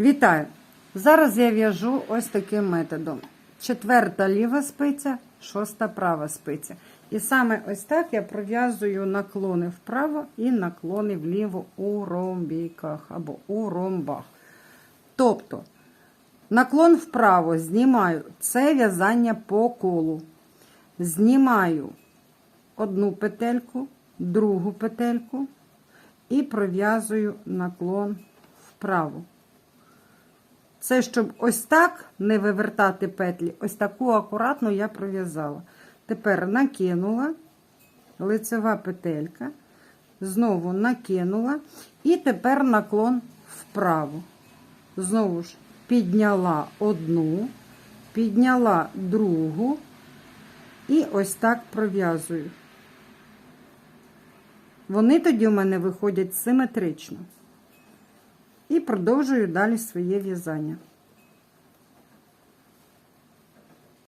Вітаю! Зараз я в'яжу ось таким методом. Четверта ліва спиця, шоста права спиця. І саме ось так я пров'язую наклони вправо і наклони вліво у ромбіках або у ромбах. Тобто, наклон вправо знімаю це в'язання по колу. Знімаю одну петельку, другу петельку і пров'язую наклон вправо. Це щоб ось так не вивертати петлі, ось таку акуратно я пров'язала. Тепер накинула лицева петелька, знову накинула, і тепер наклон вправо. Знову ж підняла одну, підняла другу і ось так пров'язую. Вони тоді у мене виходять симетрично. І продовжую далі своє в'язання.